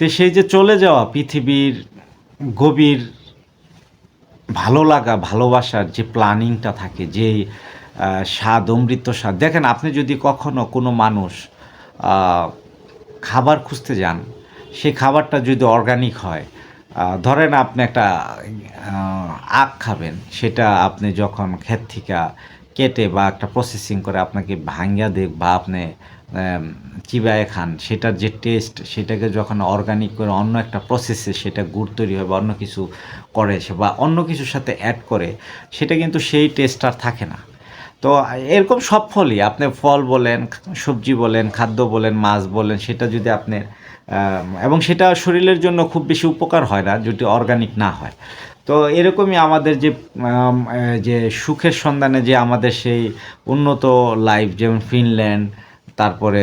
তো সেই যে চলে যাওয়া পৃথিবীর গভীর ভালো লাগা, ভালোবাসার যে প্ল্যানিংটা থাকে, যে স্বাদ, অমৃত স্বাদ। দেখেন, আপনি যদি কখনো কোনো মানুষ খাবার খুঁজতে যান সেই খাবারটা যদি অর্গানিক হয় ধরেন আপনি একটা আখ খাবেন, সেটা আপনি যখন ক্ষেত থেকে কেটে বা একটা প্রসেসিং করে আপনাকে ভাঙ্গা দেখ বা আপনি চিবায়ে খান, সেটার যে টেস্ট সেটাকে যখন অর্গানিক করে অন্য একটা প্রসেসে সেটা গুড় তৈরি হয় বা অন্য কিছু করে সে বা অন্য কিছুর সাথে অ্যাড করে, সেটা কিন্তু সেই টেস্ট আর থাকে না। তো এরকম সব ফলই, আপনি ফল বলেন, সবজি বলেন, খাদ্য বলেন, মাছ বলেন, সেটা যদি আপনি এবং সেটা শরীরের জন্য খুব বেশি উপকার হয় না যদি অর্গানিক না হয়। তো এরকমই আমাদের যে যে সুখের সন্ধানে যে আমাদের সেই উন্নত লাইফ যেমন ফিনল্যান্ড তারপরে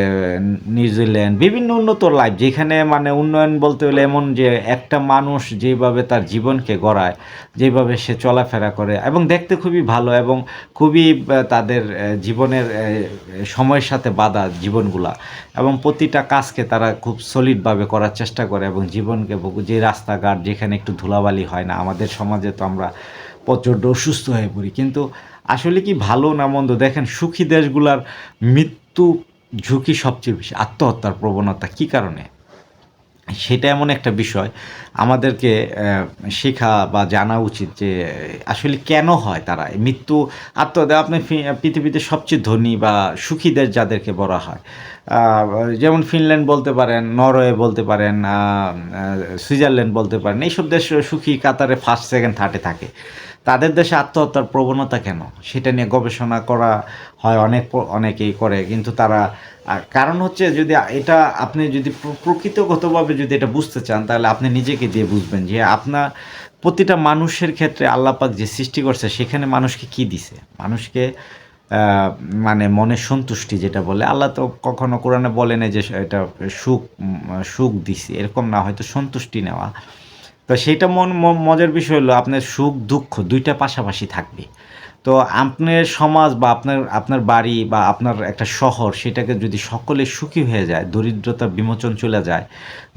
নিউজিল্যান্ড বিভিন্ন উন্নত লাইফ যেখানে মানে উন্নয়ন বলতে হলে এমন যে একটা মানুষ যেভাবে তার জীবনকে গড়ায়, যেভাবে সে চলাফেরা করে এবং দেখতে খুবই ভালো এবং খুবই তাদের জীবনের সময়ের সাথে বাঁধা জীবনগুলা এবং প্রতিটা কাজকে তারা খুব সলিডভাবে করার চেষ্টা করে এবং জীবনকে যে রাস্তাঘাট যেখানে একটু ধুলাবালি হয় না, আমাদের সমাজে তো আমরা প্রচণ্ড অসুস্থ হয়ে পড়ি। কিন্তু আসলে কি ভালো না মন্দ? দেখেন সুখী দেশগুলার মৃত্যু ঝুঁকি সবচেয়ে বেশি, আত্মহত্যার প্রবণতা কি কারণে? সেটা এমন একটা বিষয়, আমাদেরকে শেখা বা জানা উচিত যে আসলে কেন হয় তারা? মৃত্যু, আত্মহত্যা আপনি পৃথিবীতে সবচেয়ে ধনী বা সুখীদের যাদেরকে বলা হয় যেমন ফিনল্যান্ড বলতে পারেন, নরওয়ে বলতে পারেন সুইজারল্যান্ড বলতে পারেন, এইসব দেশ সুখী, কাতারে ফার্স্ট সেকেন্ড থার্ডে থাকে। তাদের দেশে আত্মহত্যার প্রবণতা কেন? সেটা নিয়ে গবেষণা করা হয় অনেক অনেকেই করে, কিন্তু তারা কারণ হচ্ছে যদি এটা আপনি যদি প্র- প্রকৃতগতভাবে যদি এটা বুঝতে চান, তাহলে আপনি নিজেকে দিয়ে বুঝবেন যে আপনার প্রতিটা মানুষের ক্ষেত্রে আল্লাপাক যে সৃষ্টি করছে, সেখানে মানুষকে কি দিছে? মানুষকে মানে মনে সন্তুষ্টি যেটা বলে, আল্লাহ তো কখনো কোরআনে বলে না যে এটা সুখ সুখ দিছি, এরকম না, হয়তো সন্তুষ্টি নেওয়া। তো সেইটা মন মজার বিষয় হলো আপনার সুখ, দুঃখ দুইটা পাশাপাশি থাকবে। তো আপনার সমাজ বা আপনার আপনার বাড়ি বা আপনার একটা শহর সেটাকে যদি সকলে সুখী হয়ে যায়, দরিদ্রতা বিমোচন চলে যায়,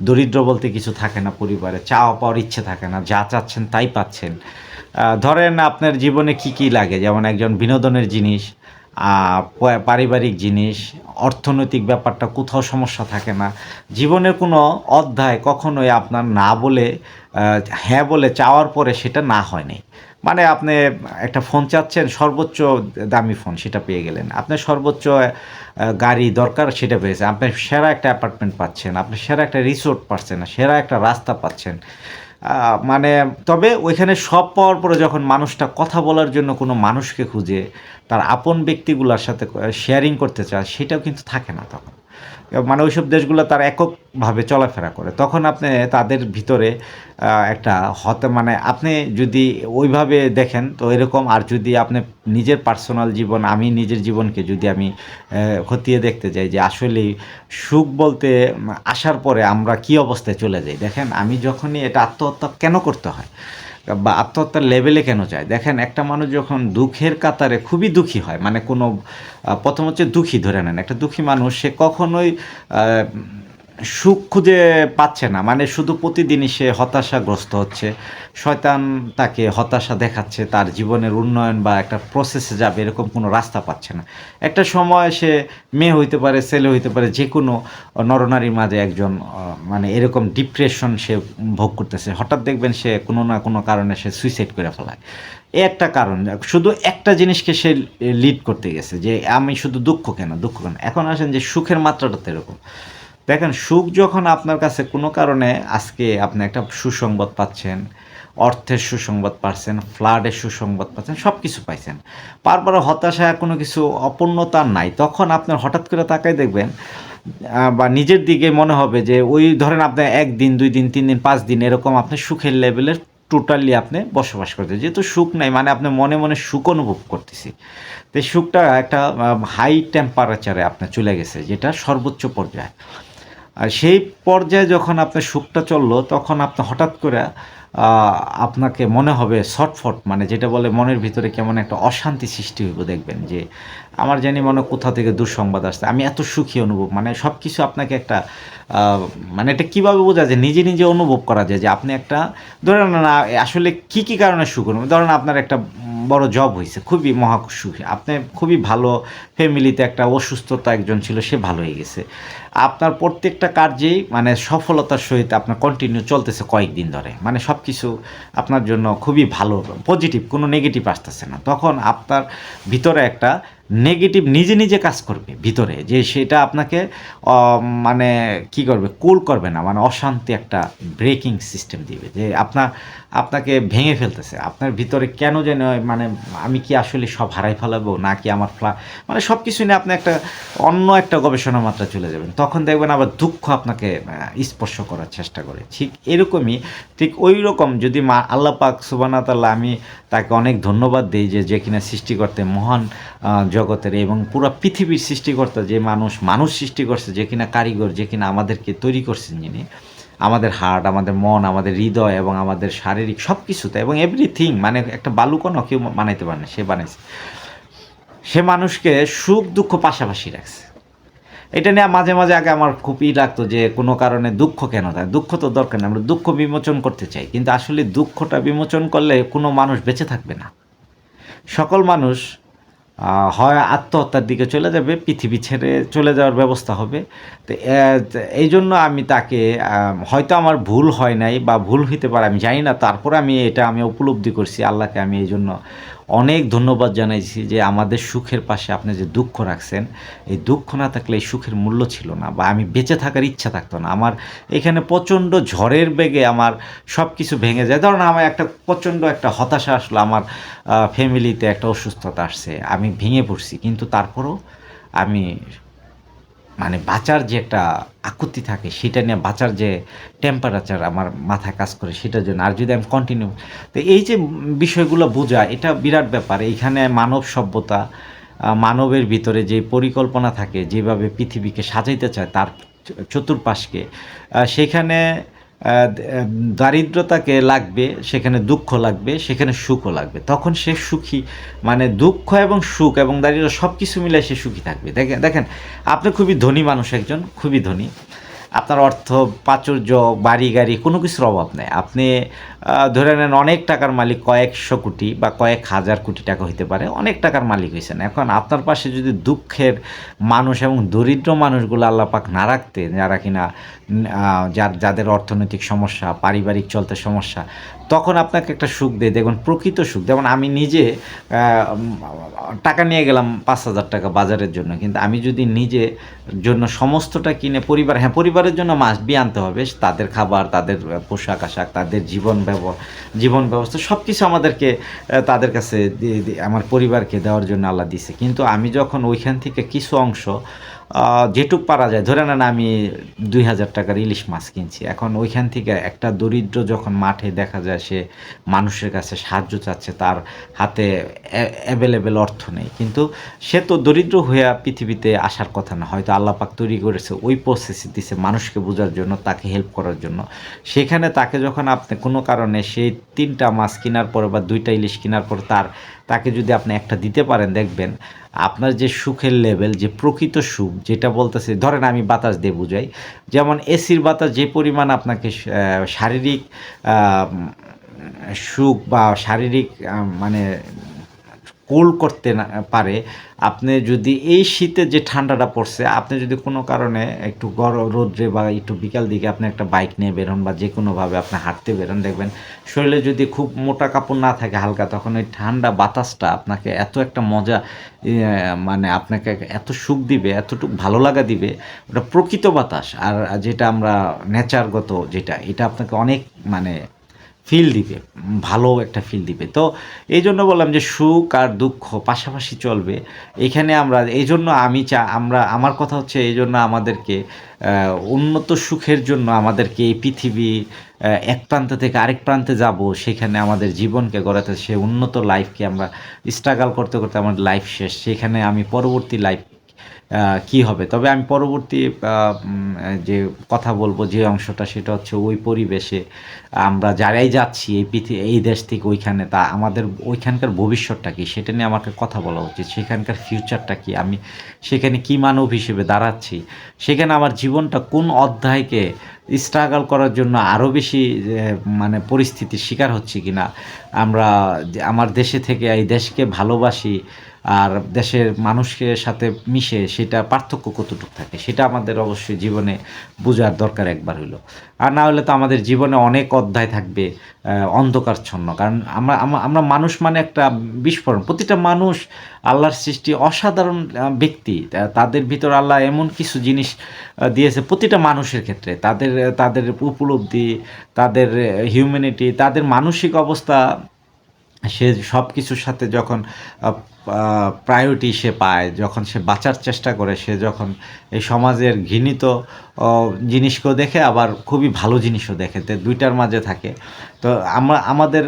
দরিদ্র বলতে কিছু থাকে না পরিবারে, চাওয়া পাওয়ার ইচ্ছে থাকে না, যা চাচ্ছেন তাই পাচ্ছেন। ধরেন আপনার জীবনে কি কি লাগে? যেমন একজন বিনোদনের জিনিস পারিবারিক জিনিস, অর্থনৈতিক ব্যাপারটা কোথাও সমস্যা থাকে না। জীবনের কোনো অধ্যায় কখনোই আপনার না বলে হ্যাঁ বলে চাওয়ার পরে সেটা না হয়নি মানে আপনি একটা ফোন চাচ্ছেন, সর্বোচ্চ দামি ফোন সেটা পেয়ে গেলেন। আপনার সর্বোচ্চ গাড়ি দরকার সেটা পেয়েছেন। আপনি সেরা একটা অ্যাপার্টমেন্ট পাচ্ছেন, আপনি সেরা একটা রিসোর্ট পাচ্ছেন, সেরা একটা রাস্তা পাচ্ছেন। মানে তবে ওইখানে সব পাওয়ার পরে যখন মানুষটা কথা বলার জন্য কোনো মানুষকে খুঁজে, তার আপন ব্যক্তিগুলোর সাথে শেয়ারিং করতে চায়, সেটাও কিন্তু থাকে না তখন। মানে ওইসব দেশগুলো তার এককভাবে চলাফেরা করে। তখন আপনি তাদের ভিতরে একটা হতে মানে আপনি যদি ওইভাবে দেখেন, তো এরকম আর যদি আপনি নিজের পার্সোনাল জীবন, আমি নিজের জীবনকে যদি আমি খতিয়ে দেখতে যাই যে আসলে সুখ বলতে আসার পরে আমরা কি অবস্থায় চলে যাই। দেখেন, আমি যখনই এটা আত্মহত্যা কেন করতে হয়? বা আত্মহত্যার লেভেলে কেন যায়? দেখেন, একটা মানুষ যখন দুঃখের কাতারে খুবই দুঃখী হয় মানে কোনো প্রথম হচ্ছে দুঃখী ধরে নেন। একটা দুঃখী মানুষ, সে কখনোই সুখ খুঁজে পাচ্ছে না। মানে শুধু প্রতিদিনই সে হতাশাগ্রস্ত হচ্ছে। শয়তান তাকে হতাশা দেখাচ্ছে, তার জীবনের উন্নয়ন বা একটা প্রসেসে যাবে এরকম কোনো রাস্তা পাচ্ছে না। একটা সময় সে মেয়ে হইতে পারে, ছেলে হইতে পারে যে কোনো নরনারীর মাঝে একজন মানে এরকম ডিপ্রেশন সে ভোগ করতেছে। হঠাৎ দেখবেন সে কোনো না কোনো কারণে সে সুইসাইড করে ফেলায়। এ একটা কারণ, শুধু একটা জিনিসকে সে লিড করতে গেছে যে, আমি শুধু দুঃখ কেন? দুঃখ কেন? এখন আসেন যে, সুখের মাত্রাটা তো এরকম। দেখেন, সুখ যখন আপনার কাছে কোনো কারণে আজকে আপনি একটা সুসংবাদ পাচ্ছেন, অর্থের সুসংবাদ পাচ্ছেন, ফ্লাডের সুসংবাদ পাচ্ছেন সব কিছু পাইছেন, তারপরে হতাশা কোনো কিছু অপূর্ণতা নাই, তখন আপনার হঠাৎ করে তাকাই দেখবেন বা নিজের দিকে মনে হবে যে ওই ধরেন আপনি একদিন, দুই দিন, তিন দিন, পাঁচ দিন এরকম আপনি সুখের লেভেলের টোটালি আপনি বসবাস করতে যেহেতু সুখ নাই মানে আপনি মনে মনে সুখ অনুভব করতেছি। তো সুখটা একটা হাই টেম্পারেচারে আপনার চলে গেছে, যেটা সর্বোচ্চ পর্যায়ে। আর সেই পর্যায়ে যখন আপনার সুখটা চলল, তখন আপনি, হঠাৎ করে আপনাকে মনে হবে শর্টফট মানে যেটা বলে মনের ভিতরে কেমন একটা অশান্তি সৃষ্টি হইব দেখবেন যে, আমার জানি মনে কোথা থেকে দুঃসংবাদ আসছে। আমি এত সুখী অনুভব মানে সব কিছু আপনাকে একটা মানে এটা কীভাবে বোঝা যায়? নিজে নিজে অনুভব করা যায় যে আপনি একটা, ধরেন না আসলে কি কি কারণে সুখ অনুভব? ধরেন আপনার একটা বড় জব হয়েছে খুবই মহা সুখী। আপনি খুবই ভালো ফ্যামিলিতে একটা অসুস্থতা একজন ছিল, সে ভালো হয়ে গেছে। আপনার প্রত্যেকটা কার্যেই মানে সফলতার সহিত আপনার কন্টিনিউ চলতেছে কয়েকদিন ধরে। মানে সব কিছু আপনার জন্য খুবই ভালো পজিটিভ কোনো নেগেটিভ আসতেছে না। তখন আপনার ভিতরে একটা নেগেটিভ নিজে নিজে কাজ করবে ভিতরে। যে সেটা আপনাকে মানে কি করবে কুল করবে না। মানে অশান্তি একটা ব্রেকিং সিস্টেম দিবে। যে আপনার, আপনাকে ভেঙে ফেলতেছে। আপনার ভিতরে কেন যেন মানে আমি কি আসলে সব হারাই ফেলাবো? নাকি আমার ফ্লা মানে সব কিছু নিয়ে আপনি একটা অন্য একটা গবেষণা মাত্রা চলে যাবেন। তখন দেখবেন আবার দুঃখ আপনাকে স্পর্শ করার চেষ্টা করে। ঠিক এরকমই, ঠিক ওই রকম যদি মা আল্লাহ পাক সুবানা তাল্লাহ আমি তাকে অনেক ধন্যবাদ দিই যে যে কিনা সৃষ্টি করতে মহান জগতের এবং পুরো পৃথিবীর সৃষ্টিকর্তা যে মানুষ মানুষ সৃষ্টি করছে, যে কিনা কারিগর, যে কিনা আমাদেরকে তৈরি করছেন যিনি। আমাদের হার্ট, আমাদের মন, আমাদের হৃদয় এবং আমাদের শারীরিক সব কিছুতে এবং এভরিথিং মানে একটা বালুকণও কেউ বানাইতে পারে না, সে বানাইছে। সে মানুষকে সুখ দুঃখ পাশাপাশি রাখছে। এটা নিয়ে মাঝে মাঝে আগে আমার খুব ই লাগতো যে কোনো কারণে দুঃখ কেন থাকে দুঃখ তো দরকার নেই, আমরা দুঃখ বিমোচন করতে চাই। কিন্তু আসলে দুঃখটা বিমোচন করলে কোনো মানুষ বেঁচে থাকবে না। সকল মানুষ হয় আত্মহত্যার দিকে চলে যাবে, পৃথিবী ছেড়ে চলে যাওয়ার ব্যবস্থা হবে। তো এই জন্য আমি তাকে হয়তো আমার ভুল হয় নাই বা ভুল হইতে পারে, আমি জানি না। তারপরে আমি এটা আমি উপলব্ধি করছি, আল্লাহকে আমি এই জন্য অনেক ধন্যবাদ জানাইছি যে আমাদের সুখের পাশে আপনি যে দুঃখ রাখছেন, এই দুঃখ না থাকলে এই সুখের মূল্য ছিল না বা আমি বেঁচে থাকার ইচ্ছা থাকতো না। আমার এখানে প্রচণ্ড ঝড়ের বেগে আমার সব কিছু ভেঙে যায়। ধরুন আমার একটা প্রচণ্ড একটা হতাশা আসলো, আমার ফ্যামিলিতে একটা অসুস্থতা আসছে, আমি ভেঙে পড়ছি। কিন্তু তারপরও আমি মানে বাঁচার যে একটা আকুতি থাকে, সেটা নিয়ে বাঁচার যে টেম্পারেচার আমার মাথায় কাজ করে, সেটার জন্য আর যদি আমি কন্টিনিউ তো এই যে বিষয়গুলো বোঝা, এটা বিরাট ব্যাপার। এইখানে মানব সভ্যতা মানবের ভিতরে যে পরিকল্পনা থাকে, যেভাবে পৃথিবীকে সাজাইতে চায়, তার চতুর্পাশকে সেখানে দারিদ্রতাকে লাগবে, সেখানে দুঃখ লাগবে, সেখানে সুখও লাগবে। তখন সে সুখী মানে দুঃখ এবং সুখ এবং দারিদ্র সব কিছু মিলে সে সুখী থাকবে। দেখেন দেখেন, আপনি খুবই ধনী মানুষ একজন, খুবই ধনী। আপনার অর্থ, প্রাচুর্য, বাড়ি, গাড়ি কোনো কিছুর অভাব নেই। আপনি ধরে নেন অনেক টাকার মালিক কয়েকশো কোটি বা কয়েক হাজার কোটি টাকা হইতে পারে, অনেক টাকার মালিক হয়েছেন এখন আপনার পাশে যদি দুঃখের মানুষ এবং দরিদ্র মানুষগুলো আল্লাপাক না রাখতে যারা কিনা যার, যাদের অর্থনৈতিক সমস্যা, পারিবারিক চলতে সমস্যা তখন আপনাকে একটা সুখ দেয়, দেখুন, প্রকৃত সুখ। যেমন আমি নিজে টাকা নিয়ে গেলাম পাঁচ হাজার টাকা বাজারের জন্য, কিন্তু আমি যদি নিজে জন্য সমস্তটা কিনে পরিবার হ্যাঁ পরিবারের জন্য মাস বি আনতে হবে, তাদের খাবার, তাদের পোশাক আশাক, তাদের জীবন ব্যব- জীবন ব্যবস্থা সব কিছু আমাদেরকে তাদের কাছে আমার পরিবারকে দেওয়ার জন্য আল্লাহ দিছে। কিন্তু আমি যখন ওইখান থেকে কিছু অংশ যেটুক পারা যায়। ধরে নেন আমি দুই হাজার টাকার ইলিশ মাছ কিনছি। এখন ওইখান থেকে একটা দরিদ্র যখন মাঠে দেখা যায়, সে মানুষের কাছে সাহায্য চাচ্ছে, তার হাতে অ্যাভেলেবেল অর্থ নেই। কিন্তু সে তো দরিদ্র হয়ে পৃথিবীতে আসার কথা না। হয়তো আল্লাপাক তৈরি করেছে, ওই প্রসেসে দিছে মানুষকে বোঝার জন্য, তাকে হেল্প করার জন্য। সেখানে তাকে যখন আপনি কোনো কারণে সেই তিনটা মাছ কেনার পরে বা দুইটা ইলিশ কেনার পর তার তাকে যদি আপনি একটা দিতে পারেন, দেখবেন আপনার যে সুখের লেভেল যে প্রকৃত সুখ, যেটা বলতেছে, ধরেন আমি বাতাস দিয়ে বুঝাই, যেমন এসির বাতাস যে পরিমাণ আপনাকে শারীরিক সুখ বা শারীরিক মানে কোল করতে না, পারে, আপনি যদি এই শীতে যে ঠান্ডাটা পড়ছে, আপনি যদি কোনো কারণে একটু গরম রোদ্রে বা একটু বিকাল দিকে আপনি একটা বাইক নিয়ে বেরোন বা যে কোনোভাবে আপনি হাঁটতে বেরোন দেখবেন শরীরে যদি খুব মোটা কাপড় না থাকে হালকা, তখন ওই ঠান্ডা বাতাসটা আপনাকে এত একটা মজা মানে আপনাকে এত সুখ দিবে, এতটুকু ভালো লাগা দিবে, ওটা প্রকৃত বাতাস। আর যেটা আমরা নেচারগত যেটা, এটা আপনাকে অনেক মানে ফিল দিবে, ভালো একটা ফিল দিবে। তো এই জন্য বললাম যে সুখ আর দুঃখ পাশাপাশি চলবে। এখানে আমরা, এই জন্য আমি চা, আমরা, আমার কথা হচ্ছে এই জন্য আমাদেরকে উন্নত সুখের জন্য আমাদেরকে এই পৃথিবী এক প্রান্ত থেকে আরেক প্রান্তে যাব, সেখানে আমাদের জীবনকে গড়াতে, সে উন্নত লাইফকে আমরা স্ট্রাগল করতে করতে আমার লাইফ শেষ। সেখানে আমি পরবর্তী লাইফ কি হবে? তবে আমি পরবর্তী যে কথা বলব যে অংশটা, সেটা হচ্ছে ওই পরিবেশে আমরা যারাই যাচ্ছি এই পৃথিবী এই দেশ থেকে ওইখানে, তা আমাদের ওইখানকার ভবিষ্যৎটা কি? সেটা নিয়ে আমাকে কথা বলা উচিত। সেখানকার ফিউচারটা কি? আমি সেখানে কি মানব হিসেবে দাঁড়াচ্ছি? সেখানে আমার জীবনটা কোন অধ্যায়কে স্ট্রাগল করার জন্য আরও বেশি মানে পরিস্থিতির শিকার হচ্ছে কিনা? আমরা আমার দেশে থেকে এই দেশকে ভালোবাসি আর দেশের মানুষকে সাথে মিশে সেটা পার্থক্য কতটুকু থাকে, সেটা আমাদের অবশ্যই জীবনে বোঝার দরকার একবার হইল। আর না হলে তো আমাদের জীবনে অনেক অধ্যায় থাকবে অন্ধকারচ্ছন্ন। কারণ আমরা- আমরা মানুষ মানে একটা বিস্ফোরণ। প্রতিটা মানুষ আল্লাহর সৃষ্টি অসাধারণ ব্যক্তি। তাদের ভিতর আল্লাহ এমন কিছু জিনিস দিয়েছে প্রতিটা মানুষের ক্ষেত্রে। তাদের তাদের উপলব্ধি, তাদের হিউম্যানিটি তাদের মানসিক অবস্থা সে সব কিছুর সাথে যখন প্রায়োরিটি সে পায়, যখন সে বাঁচার চেষ্টা করে, সে যখন এই সমাজের ঘৃণিত জিনিসকেও দেখে, আবার খুবই ভালো জিনিসও দেখে, তো দুইটার মাঝে থাকে। তো আমরা আমাদের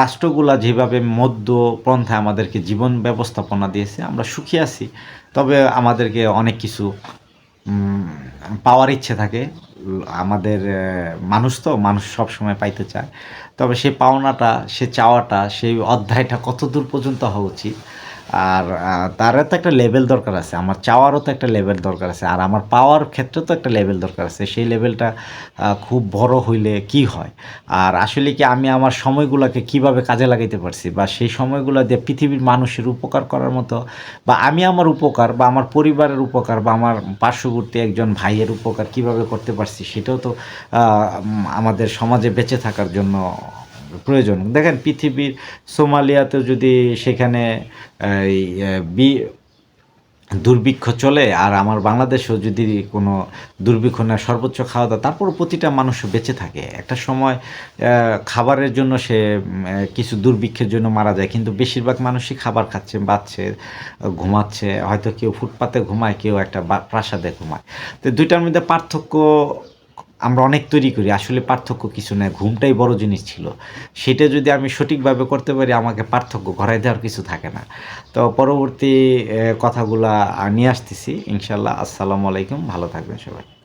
রাষ্ট্রগুলা যেভাবে মধ্যপন্থায় আমাদেরকে জীবন ব্যবস্থাপনা দিয়েছে, আমরা সুখী আছি। তবে আমাদেরকে অনেক কিছু পাওয়ার ইচ্ছে থাকে। আমাদের মানুষ তো, মানুষ সব সময় পাইতে চায়। তবে সেই পাওনাটা, সে চাওয়াটা, সেই অধ্যায়টা কতদূর পর্যন্ত হওয়া উচিত? আর তারও তো একটা লেভেল দরকার আছে। আমার চাওয়ারও তো একটা লেভেল দরকার আছে। আর আমার পাওয়ার ক্ষেত্রে তো একটা লেভেল দরকার আছে। সেই লেভেলটা খুব বড় হইলে কি হয়? আর আসলে কি আমি আমার সময়গুলোকে কীভাবে কাজে লাগাইতে পারছি? বা সেই সময়গুলো দিয়ে পৃথিবীর মানুষের উপকার করার মতো, বা আমি আমার উপকার, বা আমার পরিবারের উপকার, বা আমার পার্শ্ববর্তী একজন ভাইয়ের উপকার কীভাবে করতে পারছি? সেটাও তো আমাদের সমাজে বেঁচে থাকার জন্য প্রয়োজন। দেখেন পৃথিবীর সোমালিয়াতেও যদি সেখানে বি, দুর্ভিক্ষ চলে, আর আমার বাংলাদেশেও যদি কোনো দুর্ভিক্ষ না, সর্বোচ্চ খাওয়া দাওয়া, তারপরও প্রতিটা মানুষ বেঁচে থাকে। একটা সময় খাবারের জন্য সে কিছু দুর্ভিক্ষের জন্য মারা যায়, কিন্তু বেশিরভাগ মানুষই খাবার খাচ্ছে, বাচ্ছে, ঘুমাচ্ছে। হয়তো কেউ ফুটপাতে ঘুমায়, কেউ একটা প্রাসাদে ঘুমায়। তো দুইটার মধ্যে পার্থক্য আমরা অনেক তৈরি করি, আসলে পার্থক্য কিছু নয়, ঘুমটাই বড় জিনিস ছিল। সেটা যদি আমি সঠিকভাবে করতে পারি, আমাকে পার্থক্য ঘরাই দেওয়ার কিছু থাকে না। তো পরবর্তী কথাগুলা নিয়ে আসতেছি। ইনশাল্লাহ আসসালামু আলাইকুম, ভালো থাকবেন সবাই।